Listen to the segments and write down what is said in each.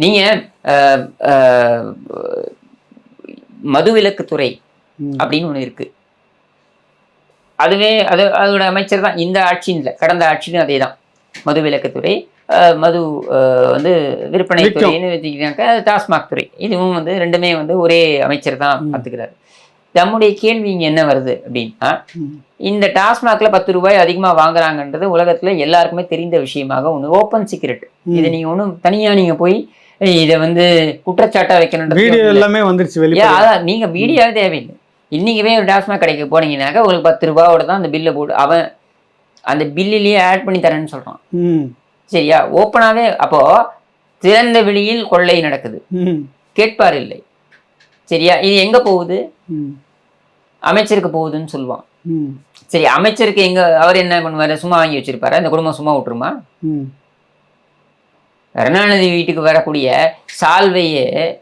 நீங்க அஹ், அஹ், மதுவிலக்குத்துறை. அப்படின்னு ஒண்ணு இருக்கு அதுவே அது அதோட அமைச்சர் தான் இந்த ஆட்சியும் இல்லை கடந்த ஆட்சியிலும் அதே தான் மதுவிலக்குத்துறை அஹ், மது வந்து விற்பனை. துறைன்னு வச்சுக்கிட்டாக்க டாஸ்மாக் துறை இதுவும் வந்து ரெண்டுமே வந்து ஒரே அமைச்சர் தான். பார்த்துக்கிறாரு நம்முடைய கேள்வி இங்க என்ன வருது அப்படின்னா. இந்த டாஸ்மாக்ல பத்து ரூபாய் அதிகமா வாங்குறாங்கன்றது உலகத்துல எல்லாருக்குமே தெரிந்த விஷயமாக ஒண்ணு ஓப்பன் சீக்ரெட். இதை நீங்க ஒண்ணும் தனியா நீங்க போய் இதை வந்து குற்றச்சாட்டா வைக்கணுன்றது வீடியோ. எல்லாமே வந்துருச்சு வெளியே அதான் நீங்க வீடியோவே தேவையில்லை. இன்னைக்குவே ஒரு டாஸ்மாக் கடைக்கு போனீங்கன்னாக்கா உங்களுக்கு பத்து ரூபாவோட தான் அந்த பில்லை போட்டு அவன் அந்த பில்லிலேயே ஆட் பண்ணி தரேன்னு சொல்றான். ம். சரியா? ஓப்பனாவே அப்போ திறந்த வெளியில் கொள்ளை நடக்குது. கேட்பார் இல்லை. சரியா? இது எங்க போகுது? அமைச்சருக்கு போகுதுன்னு சொல்லுவான். சரி அமைச்சருக்கு எங்க அவர் என்ன பண்ணுவாரு? சும்மா வாங்கி வச்சிருப்பாரு? அந்த குடும்பம் சும்மா விட்டுருமா? கருணாநிதி வீட்டுக்கு வரக்கூடிய சால்வையே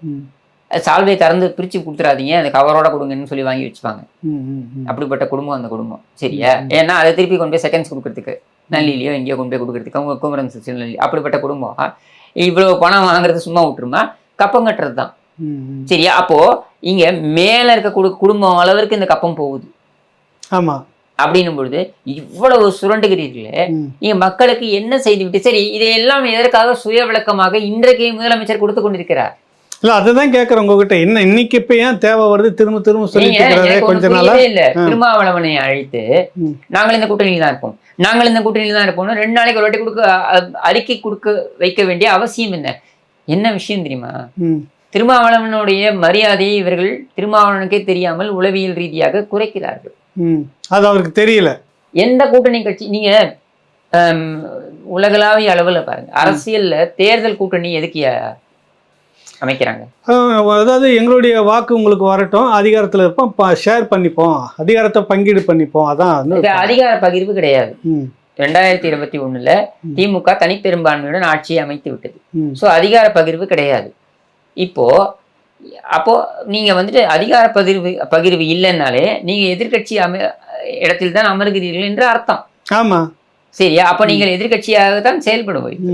சால்வை திறந்து பிரிச்சு கொடுத்துறாதீங்க அந்த கவரோட கொடுங்கன்னு சொல்லி வாங்கி வச்சுப்பாங்க. அப்படிப்பட்ட குடும்பம் அந்த குடும்பம். சரியா? ஏன்னா அதை திருப்பி கொண்டு போய் செகண்ட்ஸ் கொடுக்கறதுக்கு நல்லிலையோ எங்கேயோ கொண்டு போய் கொடுக்கறதுக்கு அவங்க குமரன் நல்லி அப்படிப்பட்ட குடும்பம். இவ்வளவு பணம் வாங்குறது சும்மா விட்டுருமா? கப்பம் கட்டுறது தான். சரியா? அப்போ இங்க மேல இருக்க குடு- குடும்பம் அளவிற்கு இந்த கப்பம் போகுது. ஆமா. அப்படின்னும் பொழுது இவ்வளவு சுரண்டுகிறீர்களே நீங்க மக்களுக்கு என்ன செய்து விட்டு சரி இதையெல்லாம் எதற்காக சுய விளக்கமாக இன்றைக்கு முதலமைச்சர் கொடுத்து கொண்டிருக்கிறார்? இல்ல அதுதான் கேக்குறேன் உங்ககிட்ட. என்ன இன்னைக்கு இப்ப ஏன் தேவை வருது? திரும்ப திரும்ப சொல்லிட்டு கொஞ்ச நாளா? இல்ல. திருமாவளவனை அழைத்து. நாங்கள் இந்த கூட்டணியில் தான் இருப்போம். நாங்கள் இந்த கூட்டணியில் தான் இருப்போம்னு ரெண்டு நாளைக்கு ஒரு வாட்டி கொடுக்க அறிக்கை கொடுக்க வைக்க வேண்டிய அவசியம் என்ன? என்ன விஷயம் தெரியுமா? திருமாவளவனுடைய மரியாதையை இவர்கள் திருமாவளவனுக்கே தெரியாமல் உளவியல் ரீதியாக குறைக்கிறார்கள். அது அவருக்கு தெரியல. எந்த கூட்டணி கட்சி நீங்க உலகளாவிய அளவுல பாருங்க. அரசியல்ல தேர்தல் கூட்டணி எதுக்கு அமைக்கிறாங்க? அதாவது எங்களுடைய வாக்கு உங்களுக்கு வரட்டும். அதிகாரத்துல இருப்போம். ஷேர் பண்ணிப்போம். அதிகாரத்தை பங்கீடு பண்ணிப்போம். அதான் அதிகார பகிர்வு கிடையாது. ரெண்டாயிரத்தி இருபத்தி ஒண்ணுல. திமுக தனிப்பெரும்பான்மையுடன் ஆட்சியை அமைத்து விட்டது. ஸோ அதிகார பகிர்வு கிடையாது. இப்போ அப்போ நீங்க வந்துட்டு அதிகார பகிர்வு பகிர்வு இல்லைன்னாலே நீங்க எதிர்க்கட்சி அம இடத்தில் தான் அமர்கிறீர்கள் என்று அர்த்தம். ஆமா. சரியா? அப்ப நீங்கள் எதிர்க்கட்சியாக தான் செயல்படுவீர்கள்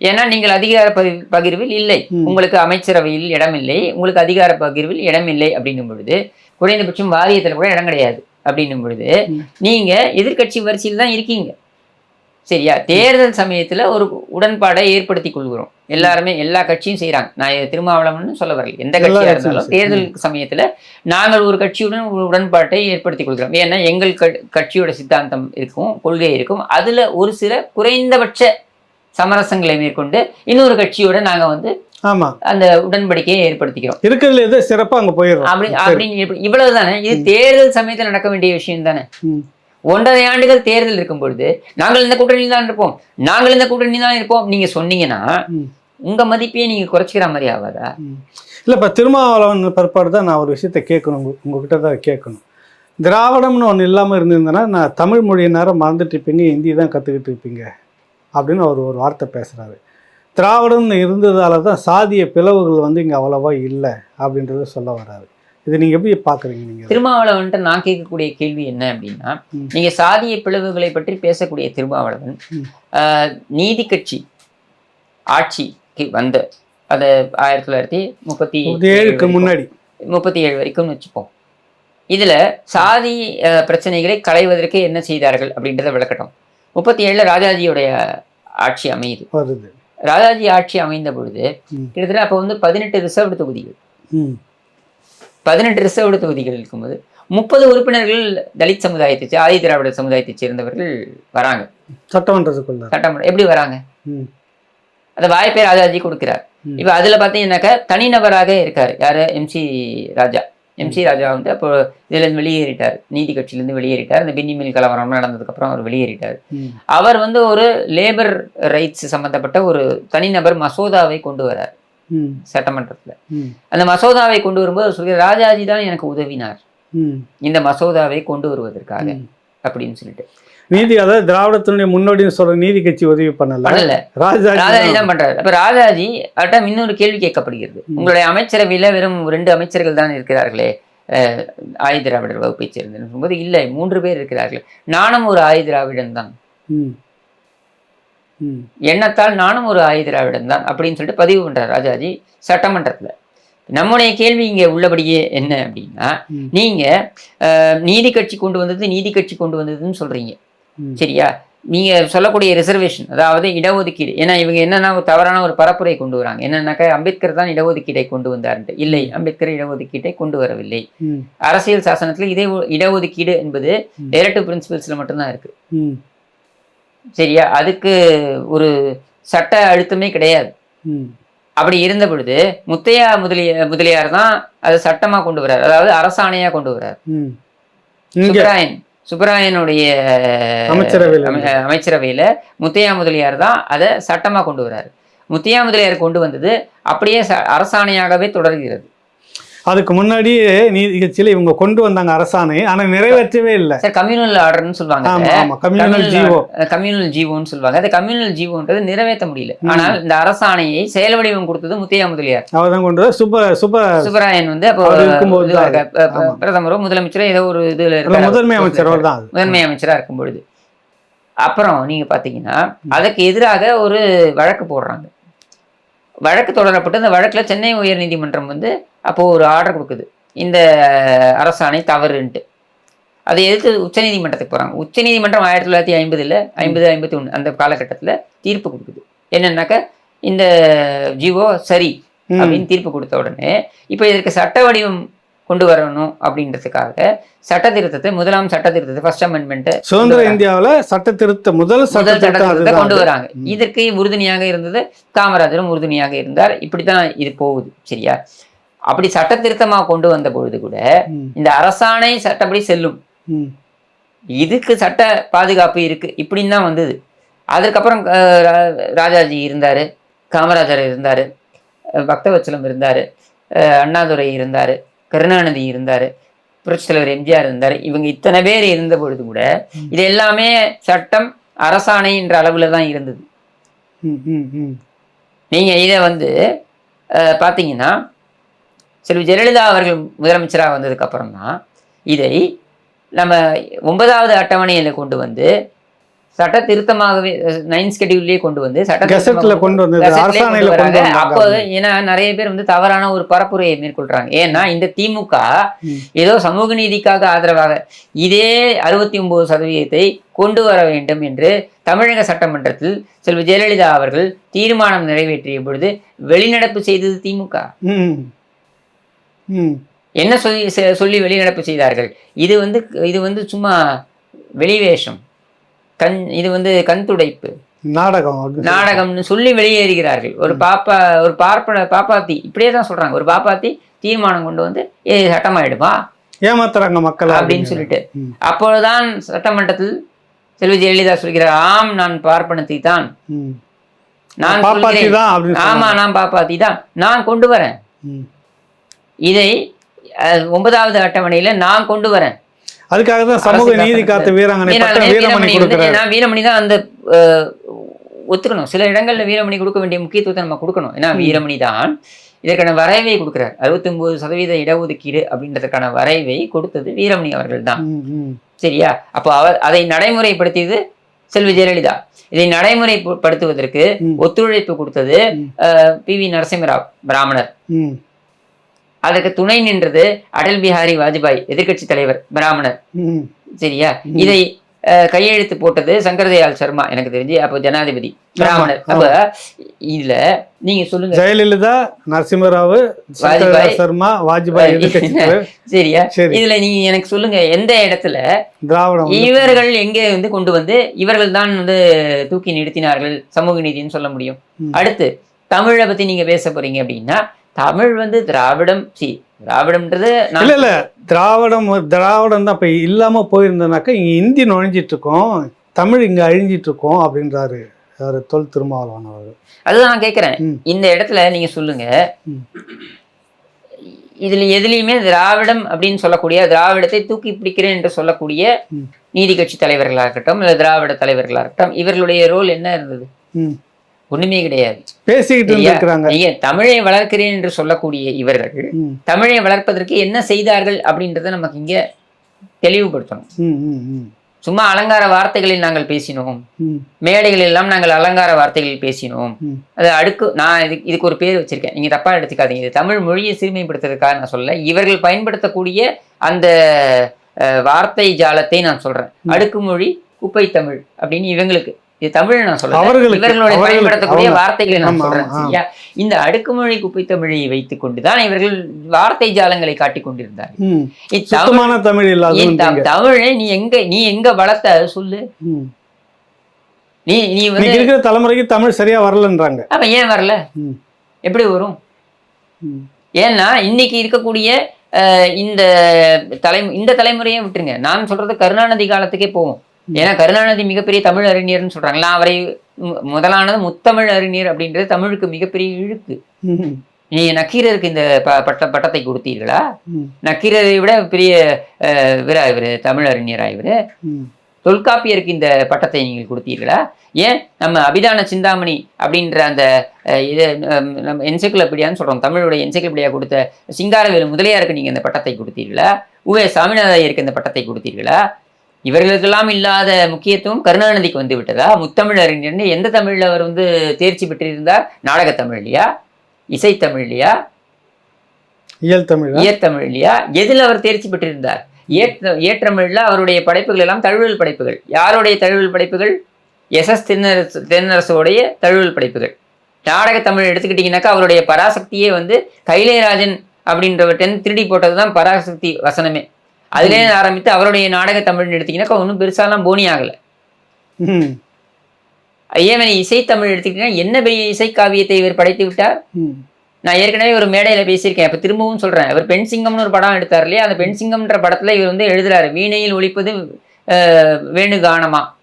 ஏன்னா நீங்கள் அதிகார பகிர்- பகிர்வில் இல்லை. உங்களுக்கு அமைச்சரவையில் இடமில்லை. உங்களுக்கு அதிகார பகிர்வில் இடமில்லை அப்படின்னும் பொழுது குறைந்தபட்சம் வாரியத்தில் கூட இடம் கிடையாது அப்படின்னும் பொழுது. நீங்க எதிர்க்கட்சி வரிசையில் தான் இருக்கீங்க. சரியா? தேர்தல் சமயத்துல ஒரு உடன்பாடை ஏற்படுத்தி கொள்கிறோம். எல்லாருமே எல்லா கட்சியும் செய்றாங்க. நான் திருமாவளவன் சொல்ல வரல. எந்த எல்லா கட்சியா கட்சியும் இருந்தாலும். தேர்தல் சமயத்துல நாங்கள் ஒரு கட்சியுடன் ஒரு உடன்பாட்டை ஏற்படுத்திக் கொள்கிறோம். ஏன்னா எங்கள் கட்சியோட சித்தாந்தம் இருக்கும் கொள்கை இருக்கும். அதுல ஒரு சில குறைந்தபட்ச சமரசங்களை மேற்கொண்டு இன்னொரு கட்சியோட நாங்க வந்து ஆமா. அந்த உடன்படிக்கையை ஏற்படுத்திக்கிறோம். இருக்கிறதுல எது சிறப்பா அங்க போயிடுறோம் அப்படி. அப்படின்னு இவ்வளவுதானே? இது தேர்தல் சமயத்தில் நடக்க வேண்டிய விஷயம் தானே. ஒன்றரை ஆண்டுகள் தேர்தல் இருக்கும் பொழுது நாங்கள் இந்த கூட்டணியில் தான் இருப்போம். நாங்கள் இந்த கூட்டணி தான் இருப்போம். நீங்க சொன்னீங்கன்னா. உங்க மதிப்பையே நீங்க குறைச்சிக்கிற மாதிரி ஆகாதா? இல்ல இப்ப திருமாவளவன் பிற்பாடு தான் நான் ஒரு விஷயத்த கேட்கணும். உங்க- உங்ககிட்ட தான் கேட்கணும். திராவிடம்னு ஒன்று இல்லாமல் இருந்திருந்தேன்னா நான் தமிழ் மொழியை நேரம் மறந்துட்டு இருப்பீங்க ஹிந்தி தான் கற்றுக்கிட்டு இருப்பீங்க அப்படின்னு அவர் ஒரு வார்த்தை பேசுகிறாரு திராவிடம்னு இருந்ததால தான் சாதிய பிளவுகள் வந்து இங்கே அவ்வளவா இல்லை அப்படின்றத சொல்ல வர்றாரு. இது நீங்கள் எப்படி பார்க்குறீங்க நீங்கள் திருமாவளவன்ட்ட நான் கேட்கக்கூடிய கேள்வி என்ன அப்படின்னா. நீங்க சாதிய பிளவுகளை பற்றி பேசக்கூடிய திருமாவளவன் நீதி கட்சி ஆட்சிக்கு வந்த அது ஆயிரத்தி தொள்ளாயிரத்தி முப்பத்தி ஏழுக்கு முன்னாடி. முப்பத்தி ஏழு வரைக்கும் வச்சுப்போம். இதுல சாதி பிரச்சனைகளை களைவதற்கு என்ன செய்தார்கள் அப்படின்றத விளக்கட்டும். முப்பத்தி ஏழுல ராஜாஜியோடைய ஆட்சி அமையுது. ராஜாஜி ஆட்சி அமைந்த பொழுது. கிட்டத்தட்ட அப்போ வந்து பதினெட்டு ரிசர்வ்டு தொகுதிகள். பதினெட்டு ரிசர்வ்டு தொகுதிகள் இருக்கும்போது முப்பது உறுப்பினர்கள் தலித் சமுதாயத்தை ஆதி திராவிட சமுதாயத்தைச் சேர்ந்தவர்கள் வராங்க. சட்டமன்றத்துக்குள்ள. சட்டமன்றம் எப்படி வராங்க? அந்த வாய்ப்பை ராஜாஜி கொடுக்கிறார். இப்ப அதுல பாத்தீங்கன்னாக்கா தனிநபராக இருக்காரு. யாரு? எம்சி ராஜா. எம்சி ராஜா வந்து அப்போ இதுல இருந்து வெளியேறிட்டார். நீதி கட்சியிலிருந்து வெளியேறிட்டார். இந்த பின்னி மில் கலவரம் நடந்ததுக்கு அப்புறம் அவர் வெளியேறிட்டார். அவர் வந்து ஒரு லேபர் ரைட்ஸ் சம்பந்தப்பட்ட ஒரு தனிநபர் மசோதாவை கொண்டு வரார். சட்டமன்றத்துல. அந்த மசோதாவை கொண்டு வரும்போது சொல்கிறார் ராஜாஜி தான் எனக்கு உதவினார். இந்த மசோதாவை கொண்டு வருவதற்காக. அப்படின்னு சொல்லிட்டு. நீதி அதாவது திராவிடத்தினுடைய முன்னோடின்னு சொல்ற நீதி கட்சி உதவி பண்ணல. பண்ணல. ராஜாஜி ராஜாஜி தான் பண்றாரு. அப்ப ராஜாஜி அவர்கிட்ட இன்னொரு கேள்வி கேட்கப்படுகிறது. உங்களுடைய அமைச்சரவையில வெறும் ரெண்டு அமைச்சர்கள் தான் இருக்கிறார்களே ஆதி திராவிடர் வகுப்பை சேர்ந்து இல்லை மூன்று பேர் இருக்கிறார்கள். நானும் ஒரு ஆதி திராவிடன் தான் எண்ணத்தால் நானும் ஒரு ஆயுதிராவிடன் தான் அப்படின்னு சொல்லிட்டு பதிவு பண்றார் ராஜாஜி சட்டமன்றத்துல. நம்முடைய கேள்வி இங்க உள்ளபடியே என்ன அப்படின்னா. நீங்க நீதி கட்சி கொண்டு வந்தது நீதி கட்சி கொண்டு வந்ததுன்னு சொல்றீங்க. சரியா? நீங்க சொல்லக்கூடிய ரிசர்வேஷன் அதாவது இடஒதுக்கீடு. ஏன்னா இவங்க என்னன்னா ஒரு தவறான ஒரு பரப்புரை கொண்டு வராங்க. என்னன்னாக்கா அம்பேத்கர் தான் இடஒதுக்கீட்டை கொண்டு வந்தார்ன்ட்டு. இல்லை அம்பேத்கர் இடஒதுக்கீட்டை கொண்டு வரவில்லை. அரசியல் சாசனத்துல இதே இடஒதுக்கீடு என்பது. டைரக்டிவ் பிரின்சிபல்ஸ்ல மட்டும்தான் இருக்கு. சரியா? அதுக்கு ஒரு சட்ட அழுத்தமே கிடையாது. அப்படி இருந்த பொழுது முத்தையா முதலிய முதலியார் தான் அதை சட்டமா கொண்டு வர்றார். அதாவது அரசாணையா கொண்டு வர்றார். சுப்பராயன் சுப்பராயனுடைய அமைச்சரவையில. அமை- அமைச்சரவையில முத்தையா முதலியார் தான் அதை சட்டமா கொண்டு வர்றாரு. முத்தையா முதலியார் கொண்டு வந்தது அப்படியே அரசாணையாகவே தொடர்கிறது. அதுக்கு முன்னாடியே நீதி கட்சியில இவங்க கொண்டு வந்தாங்க அரசாணை ஆனா நிறைவேற்றவே இல்லை. சார் கம்யூனல் ஆர்டர்னு சொல்லுவாங்க கம்யூனல் ஜீவோ கம்யூனல் ஜீவோன்னு சொல்லுவாங்க. அந்த கம்யூனல் ஜீவோன்றது நிறைவேற்ற முடியல. ஆனால் இந்த அரசாணையை செயல் வடிவம் கொடுத்தது முத்தையா முதலியார். அவர் தான் கொண்டு வர சுப சுப சுப்பராயன் வந்து அப்போ. பிரதமரோ முதலமைச்சரோ ஏதோ ஒரு இதுல. முதன்மை அமைச்சர் தான் முதன்மை அமைச்சரா இருக்கும் பொழுது அப்புறம் நீங்க பாத்தீங்கன்னா அதுக்கு எதிராக ஒரு வழக்கு போடுறாங்க. வழக்கு தொடரப்பட்டு அந்த வழக்குல சென்னை உயர்நீதிமன்றம் வந்து அப்போ ஒரு ஆர்டர் கொடுக்குது. இந்த அரசாணை தவறுன்ட்டு. அதை எதிர்த்து உச்சநீதிமன்றத்துக்கு போறாங்க. உச்சநீதிமன்றம் ஆயிரத்தி தொள்ளாயிரத்தி ஐம்பதுல ஐம்பது ஐம்பத்தி ஒன்று அந்த காலகட்டத்துல தீர்ப்பு கொடுக்குது. என்னன்னாக்க இந்த ஜீவோ சரி. அப்படின்னு தீர்ப்பு கொடுத்த உடனே இப்போ இதற்கு சட்ட வடிவம் கொண்டு வரணும் அப்படின்றதுக்காக சட்ட திருத்தத்தை முதலாம் சட்ட திருத்தத்தை ஃபர்ஸ்ட் அமெண்ட்மெண்ட் சுதந்திர இந்தியாவுல சட்ட திருத்த முதல் சட்ட திருத்தத்தை கொண்டு. வராங்க. இதற்கு உறுதுணையாக இருந்தது காமராஜரும் உறுதுணையாக இருந்தார். இப்படித்தான் இது போகுது சரியா? அப்படி சட்ட திருத்தமா கொண்டு வந்த பொழுது கூட இந்த அரசாணை சட்டப்படி செல்லும். இதுக்கு சட்ட பாதுகாப்பு இருக்கு இப்படின்னு தான் வந்தது. ரா- ராஜாஜி இருந்தாரு காமராஜர் இருந்தாரு பக்தவச்சலம் இருந்தாரு அண்ணாதுரை இருந்தாரு. கருணாநிதி இருந்தாரு புரட்சித் தலைவர் எம்ஜிஆர் இருந்தாரு இவங்க இத்தனை பேர் இருந்த பொழுது கூட இது எல்லாமே சட்டம் அரசாணை என்ற அளவுல தான் இருந்தது ம், ம், ம். நீங்க இதை வந்து பார்த்தீங்கன்னா செல்வி ஜெயலலிதா அவர்கள் முதலமைச்சராக வந்ததுக்கு அப்புறம் தான் இதை நம்ம ஒன்பதாவது அட்டவணையில கொண்டு வந்து சட்ட திருத்தமாகவே நைன் ஸ்கெடியூல்லே கொண்டு வந்து சட்ட கெசட்ல திருத்தமாக கொண்டு வராங்க. அப்போ ஏன்னா நிறைய பேர் வந்து தவறான ஒரு பரப்புரையை மேற்கொள்றாங்க ஏன்னா இந்த திமுக. ஏதோ சமூக நீதிக்காக ஆதரவாக இதே அறுபத்தி ஒன்பது சதவீதத்தை கொண்டு வர வேண்டும் என்று தமிழக சட்டமன்றத்தில் செல்வி ஜெயலலிதா அவர்கள் தீர்மானம் நிறைவேற்றிய பொழுது வெளிநடப்பு செய்தது திமுக. என்ன சொல்லி சொல்லி வெளிநடப்பு செய்தார்கள் இது வந்து இது வந்து சும்மா வெளிவேஷம் கண் இது வந்து கண் துடைப்பு. நாடகம் நாடகம்னு சொல்லி வெளியேறுகிறார்கள். ஒரு பாப்பா ஒரு பார்ப்பன பாப்பாத்தி இப்படியே தான் சொல்றாங்க. ஒரு பாப்பாத்தி தீர்மானம் கொண்டு வந்து இது சட்டமாயிடுமா? ஏமாத்துறாங்க மக்கள் அப்படின்னு சொல்லிட்டு. அப்பொழுதுதான் சட்டமன்றத்தில் செல்வி ஜெயலலிதா சொல்கிறார் ஆம் நான் பார்ப்பனத்தை தான். நான் ஆமா. நான் பாப்பாத்தி தான். நான் கொண்டு வரேன். இதை ஒன்பதாவது அட்டவணையில நான் கொண்டு வரேன். அதுக்காக தான் சமூக நீதி காத்த- வீராங்கனை வீரமணி கொடுக்குறாரு. வீரமணி தான் அந்த ஒத்துக்கணும். சில இடங்கள்ல வீரமணி கொடுக்க வேண்டிய முக்கியத்துவத்தை நம்ம கொடுக்கணும். ஏன்னா வீரமணி தான் இதற்கான வரைவை கொடுக்கிறார். அறுபத்தொன்பது சதவீத இடஒதுக்கீடு அப்படின்றதுக்கான வரைவை கொடுத்தது வீரமணி அவர்கள் தான். சரியா? அப்போ அவர் அதை நடைமுறைப்படுத்தியது செல்வி ஜெயலலிதா. இதை நடைமுறைப்படுத்துவதற்கு. ஒத்துழைப்பு கொடுத்தது பி வி நரசிம்மராவ் பிராமணர். ம். அதற்கு துணை நின்றது அடல் பிஹாரி வாஜ்பாய் எதிர்க்கட்சி தலைவர் பிராமணர். சரியா. இதை கையெழுத்து போட்டது சங்கரதயாள் சர்மா எனக்கு தெரிஞ்சு அப்போ ஜனாதிபதி பிராமணர். அப்ப இதுல நீங்க சொல்லுங்க ஜெயலலிதா நரசிம்மராவ் வாஜ்பாய். சர்மா வாஜ்பாய். சரியா சரி இதுல நீங்க எனக்கு சொல்லுங்க எந்த இடத்துல திராவிடம் இவர்கள் எங்கே வந்து கொண்டு வந்து இவர்கள் தான் வந்து தூக்கி நிறுத்தினார்கள் சமூக நீதின்னு சொல்ல முடியும். அடுத்து தமிழை பத்தி நீங்க பேச போறீங்க அப்படின்னா தமிழ் வந்து திராவிடம் சி திராவிடம்ன்றது இல்ல இல்ல திராவிடம் திராவிடம் தான் இப்ப இல்லாம போயிருந்தனாக்கா இங்க இந்தி நுழைஞ்சிட்டு இருக்கோம் தமிழ் இங்க அழிஞ்சிட்டு இருக்கோம் அப்படின்றாரு யாரு தொல் திருமாவளவன் அவர் அதுதான் நான் கேட்கிறேன். இந்த இடத்துல நீங்க சொல்லுங்க. இதுல எதுலயுமே திராவிடம் அப்படின்னு சொல்லக்கூடிய திராவிடத்தை தூக்கி பிடிக்கிறேன் என்று சொல்லக்கூடிய. நீதி கட்சி தலைவர்களா இருக்கட்டும் இல்ல திராவிட தலைவர்களா இருக்கட்டும் இவர்களுடைய ரோல் என்ன இருந்தது. ஒண்ணுமே கிடையாது. பேசிக்கிட்டு நீங்க தமிழை வளர்க்கிறேன் என்று சொல்லக்கூடிய இவர்கள் தமிழை வளர்ப்பதற்கு என்ன செய்தார்கள் அப்படின்றத நமக்கு இங்க தெளிவுபடுத்தணும். சும்மா அலங்கார வார்த்தைகளில் நாங்கள் பேசினோம். மேடைகளில் எல்லாம் நாங்கள் அலங்கார வார்த்தைகளில் பேசினோம். அது அடுக்கு நான் இது இதுக்கு ஒரு பேர் வச்சிருக்கேன். நீங்க தப்பா எடுத்துக்காதீங்க. இது தமிழ் மொழியை சிறுமைப்படுத்துறதுக்காக நான் சொல்ல இவர்கள் பயன்படுத்தக்கூடிய அந்த வார்த்தை ஜாலத்தை நான் சொல்றேன். அடுக்குமொழி குப்பை தமிழ் அப்படின்னு இவங்களுக்கு இது தமிழ் நான் அவர்களுக்கு, இவர்களுடைய பயன்படுத்தக்கூடிய வார்த்தைகளை நான் சொல்றேன். சரியா? இந்த அடுக்குமொழி குப்பை தமிழை வைத்துக் கொண்டுதான் இவர்கள் வார்த்தை ஜாலங்களை காட்டிக் இத் தமிழ் தமிழ் நீ எங்க நீ எங்க வளர்த்த? சொல்லு. நீ நீ வந்து இருக்கிற தலைமுறைக்கு தமிழ் சரியா வரலன்றாங்க. அப்ப ஏன் வரல? எப்படி வரும்? ஏன்னா இன்னைக்கு இருக்கக்கூடிய இந்த தலை இந்த தலைமுறையை விட்டுருங்க. நான் சொல்றது கருணாநிதி காலத்துக்கே போவோம். ஏன்னா கருணாநிதி மிகப்பெரிய தமிழ் அறிஞர்னு சொல்றாங்களா அவரை முதலானது முத்தமிழ் அறிஞர் அப்படின்றது தமிழுக்கு மிகப்பெரிய இழுக்கு. நீ நக்கீரருக்கு இந்த ப- பட்ட பட்டத்தை கொடுத்தீர்களா? நக்கீரரை விட பெரிய இவரா இவரு தமிழ் அறிஞரா இவரு? தொல்காப்பியருக்கு இந்த பட்டத்தை நீங்கள் கொடுத்தீர்களா? ஏன் நம்ம அபிதான சிந்தாமணி அப்படின்ற அந்த இது நம்ம என்சைக்ளோபீடியான்னு சொல்றோம் தமிழுடைய என்சைக்ளோபீடியா கொடுத்த சிங்காரவேலு முதலியாருக்கு நீங்க இந்த பட்டத்தை கொடுத்தீர்களா? உவே சாமிநாத ஐயருக்கு இந்த பட்டத்தை கொடுத்தீர்களா? இவர்களுக்கெல்லாம் இல்லாத முக்கியத்துவம் கருணாநிதிக்கு வந்து விட்டதா? முத்தமிழ் அறிஞர்னு எந்த தமிழ்ல அவர் வந்து தேர்ச்சி பெற்றிருந்தார்? நாடக தமிழ்லையா இசைத்தமிழ்லையா இயல் தமிழ்? இயற்தமிழ்லையா எதில் அவர் தேர்ச்சி பெற்றிருந்தார்? ஏற்ற ஏற்றமிழ்ல அவருடைய படைப்புகள் எல்லாம் தழுவல் படைப்புகள். யாருடைய தழுவல் படைப்புகள்? எஸ் எஸ் தென்னரசு தென்னரசுடைய தழுவல் படைப்புகள். நாடக தமிழ் எடுத்துக்கிட்டிங்கனாக்கா அவருடைய பராசக்தியே வந்து கைலேராஜன் அப்படின்றவர்கிட்ட திருடி போட்டது தான் பராசக்தி வசனமே. அதிலே ஆரம்பித்து அவருடைய நாடக தமிழ்னு எடுத்தீங்கன்னாக்கா ஒன்றும் பெருசாலாம் போனி ஆகலை. ம். ஏன் இசைத்தமிழ் எடுத்துக்கிட்டீங்கன்னா என்ன பெரிய இசைக்காவியத்தை இவர் படைத்து விட்டார்? நான் ஏற்கனவே ஒரு மேடையில பேசியிருக்கேன் இப்ப திரும்பவும் சொல்றேன். இவர் பெண் சிங்கம்னு ஒரு படம் எடுத்தார் இல்லையா? அந்த பெண் சிங்கம்ன்ற படத்துல இவர் வந்து எழுதுறாரு வீணையில் ஒலிப்பது அஹ், வேணுகானமா ம்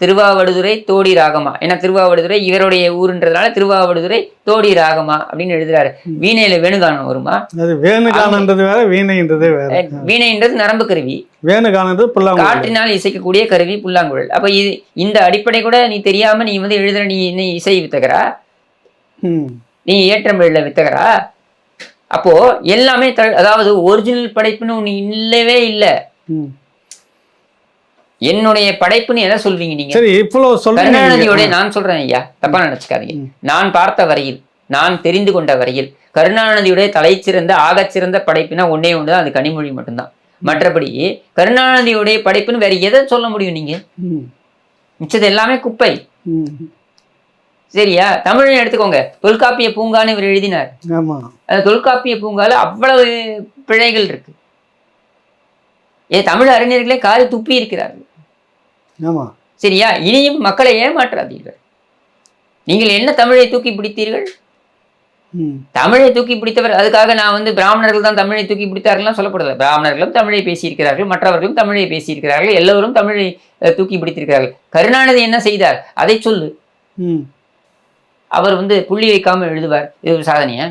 திருவாவடுதுறை தோடி ராகமா. ஏன்னா திருவாவடுதுறை இவருடைய ஊருன்றதுனால திருவாவடுதுறை தோடி ராகமா அப்படின்னு எழுதுறாரு. வீணையில வேணுகானம் வருமா? அது வேணுகானன்றது வேற வீணைன்றது வேற. வீணைன்றது நரம்பு கருவி. வேணுகானது புல்லாங்குழல். காற்றினால் இசைக்கக்கூடிய கருவி புல்லாங்குழல். அப்ப இது இந்த அடிப்படை கூட நீ தெரியாம நீ வந்து எழுதுற நீ என்ன இசை வித்தகரா? நீ ஏற்றமிழ்ல வித்தகரா? அப்போ எல்லாமே அதாவது ஒரிஜினல் படைப்புன்னு ஒண்ணு இல்லவே இல்லை. என்னுடைய படைப்புன்னு எதை சொல்வீங்க நீங்க? சரி இவ்வளவு சொல்றீங்க. கருணாநிதியோட நீங்க. நான் சொல்றேன் ஐயா. தப்பா நினைச்சுக்காதீங்க. நான் பார்த்த வரையில் நான் தெரிந்து கொண்ட வரையில் கருணாநிதியுடைய தலைச்சிறந்த ஆகச்சிறந்த படைப்புனா ஒண்ணே ஒண்ணுதான் அது கனிமொழி மட்டும்தான். மற்றபடி கருணாநிதியுடைய படைப்புன்னு வேற எதை சொல்ல முடியும் நீங்க? மிச்சது எல்லாமே குப்பை. சரியா? தமிழை எடுத்துக்கோங்க. தொல்காப்பிய பூங்கான்னு இவர் எழுதினார். அந்த தொல்காப்பிய பூங்கால அவ்வளவு பிழைகள் இருக்கு. ஏ தமிழ் அறிஞர்களே காரி துப்பி இருக்கிறார்கள். ஆமா. சரியா? இனியும் மக்களை ஏமாற்றாதீர்கள். நீங்கள் என்ன தமிழை தூக்கி பிடித்தீர்கள்? தமிழை தூக்கி பிடித்தவர் அதுக்காக நான் வந்து பிராமணர்கள் தான் தமிழை தூக்கி பிடித்தார்கள்லாம் சொல்லப்படல. பிராமணர்களும் தமிழை பேசியிருக்கிறார்கள் மற்றவர்களும் தமிழை பேசியிருக்கிறார்கள் எல்லோரும் தமிழை தூக்கி பிடித்திருக்கிறார்கள். கருணாநிதி என்ன செய்தார்? அதை சொல்லு. அவர் வந்து புள்ளி வைக்காம எழுதுவார். இது ஒரு சாதனையா?